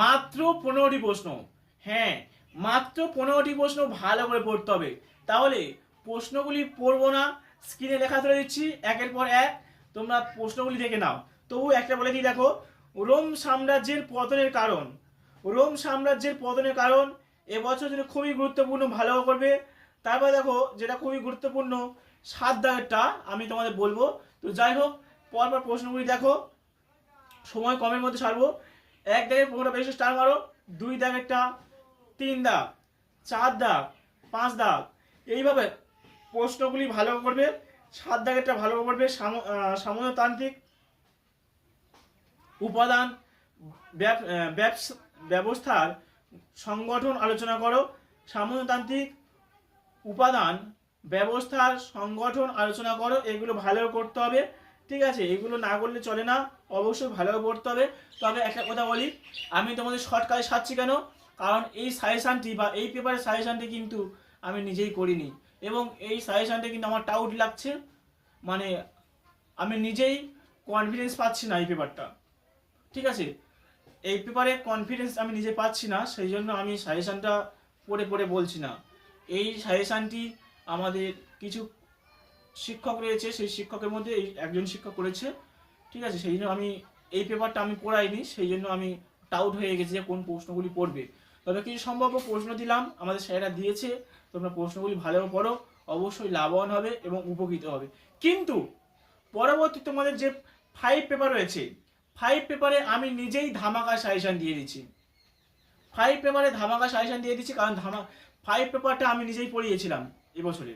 মাত্র পনেরোটি প্রশ্ন। হ্যাঁ মাত্র পনেরোটি প্রশ্ন ভালো করে পড়তে হবে। তাহলে প্রশ্নগুলি পড়ব না স্ক্রিনে লেখা তুলে দিচ্ছি, একের পর এক। তোমরা প্রশ্নগুলি দেখে নাও। তবু একটা বলে দিই, দেখো, রোম সাম্রাজ্যের পতনের কারণ। রোম সাম্রাজ্যের পতনের কারণ এবছর যেটা খুবই গুরুত্বপূর্ণ ভালো করবে। তারপর দেখো, যেটা খুবই গুরুত্বপূর্ণ, সাত দাগেরটা আমি তোমাদের বলব। তো যাই হোক, পরপর প্রশ্নগুলি দেখো। সময় কমের মধ্যে সারবো। এক দাগের পনেরো বেশি স্টার মারো। দুই দাগেরটা তিন দাগ চার দাগ পাঁচ দাগ। এইভাবে প্রশ্নগুলি ভালো করবে সাত দাগেরটা ভালো করবে সাম- আহ, উপাদান ব্যবস্থার সংগঠন আলোচনা করো। সামন্ততান্ত্রিক উপাদান ব্যবস্থার সংগঠন আলোচনা করো এগুলো ভালো করতে হবে। ঠিক আছে, এগুলো না করলে চলে না, অবশ্যই ভালোভাবে পড়তে হবে। তবে একটা কথা বলি, আমি তোমাদের শর্টকাটে সারছি কেন? কারণ এই সাজেশানটি বা এই পেপারের সাজেশানটি কিন্তু আমি নিজেই করিনি। এবং এই সাজেশানটি কিন্তু আমার টাউট লাগছে। মানে আমি নিজেই কনফিডেন্স পাচ্ছি না এই পেপারটা ঠিক আছে? এই পেপারে কনফিডেন্স আমি নিজে পাচ্ছি না, সেই জন্য আমি সাজেশানটা পড়ে পড়ে বলছি না। এই সাজেশানটি আমাদের কিছু শিক্ষক রয়েছে, সেই শিক্ষকের মধ্যে এই একজন শিক্ষক করেছে। ঠিক আছে, সেই জন্য আমি এই পেপারটা আমি পড়াইনি, সেই জন্য আমি টাউট হয়ে গেছি যে কোন প্রশ্নগুলি পড়বে। তবে কিছু সম্ভাব্য প্রশ্ন দিলাম, আমাদের স্যারেরা দিয়েছে, তোমরা প্রশ্নগুলি ভালো পড়ো, অবশ্যই লাভবান হবে এবং উপকৃত হবে। কিন্তু পরবর্তী তোমাদের যে ফাইভ পেপার রয়েছে ফাইভ পেপারে আমি নিজেই ধামাকা সাজেশন দিয়ে দিচ্ছি। ফাইভ পেপারে ধামাকা সাজেশন দিয়ে দিচ্ছি, কারণ ধামা ফাইভ পেপারটা আমি নিজেই পড়িয়েছিলাম এবছরে।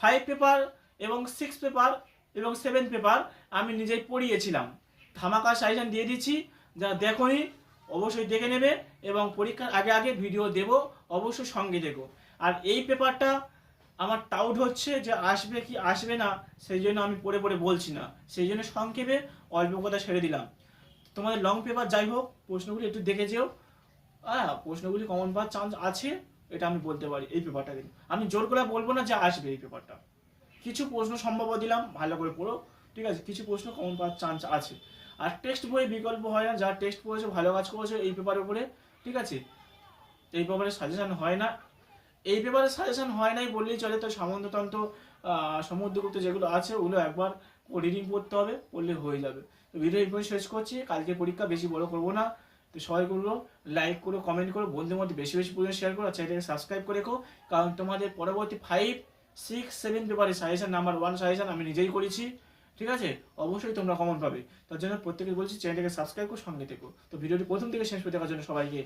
ফাইভ পেপার এবং সিক্স পেপার এবং সেভেন পেপার আমি নিজেই পড়িয়েছিলাম। ধামাকা সাজেশন দিয়ে দিচ্ছি যা দেখোনি, অবশ্যই দেখে নেবে এবং পরীক্ষার আগে আগে ভিডিও দেব, অবশ্যই সঙ্গে দেখো। আর এই পেপারটা আমার টাউট হচ্ছে যে আসবে কি আসবে না, সেই জন্য আমি পড়ে পড়ে বলছি না। সেই জন্য সংক্ষেপে অল্প কথা ছেড়ে দিলাম। তোমাদের লং পেপার যাই হোক, প্রশ্নগুলি একটু দেখে যেও। হ্যাঁ প্রশ্নগুলি কমন পাওয়ার চান্স আছে, এটা আমি বলতে পারি এই পেপারটা দিন আমি জোর করে বলব না যে আসবে এই পেপারটা কিছু প্রশ্ন সম্ভব দিলাম, ভালো করে পড়ো, ঠিক আছে? কিছু প্রশ্ন কমন পাওয়ার চান্স আছে। আর টেক্সট বই বিকল্প হয় না, যারা টেক্সট পড়েছে, ভালো কাজ করেছে, এই পেপারের উপরে, ঠিক আছে? এই পেপারে সাজেশন হয় না। এই পেপারে সাজেশন হয় নাই বললেই চলে, তো সামন্ততন্ত্র সমুদ্রগুপ্ত যেগুলো আছে, ওগুলো একবার রিডিং পড়তে হবে পড়লে হয়ে যাবে। তো ভিডিও এই শেষ করছি, কালকে পরীক্ষা বেশি বড় করব না। তো সবাই করল লাইক করো কমেন্ট করো, বন্ধুদের মধ্যে বেশি বেশি পরিমাণে শেয়ার করো চ্যানেলটাকে সাবস্ক্রাইব করে রেখো, কারণ তোমাদের পরবর্তী ফাইভ সিক্স সেভেন পেপারে সাজেশন নাম্বার ওয়ান সাজেশন আমি নিজেই করেছি, ঠিক আছে? অবশ্যই তোমরা কমন পাবে। তার জন্য প্রত্যেকে বলছি চ্যানেলটাকে সাবস্ক্রাইব করো, সঙ্গে থেকো। তো ভিডিওটি প্রথম থেকে শেষ পর্যন্ত দেখার জন্য সবাইকে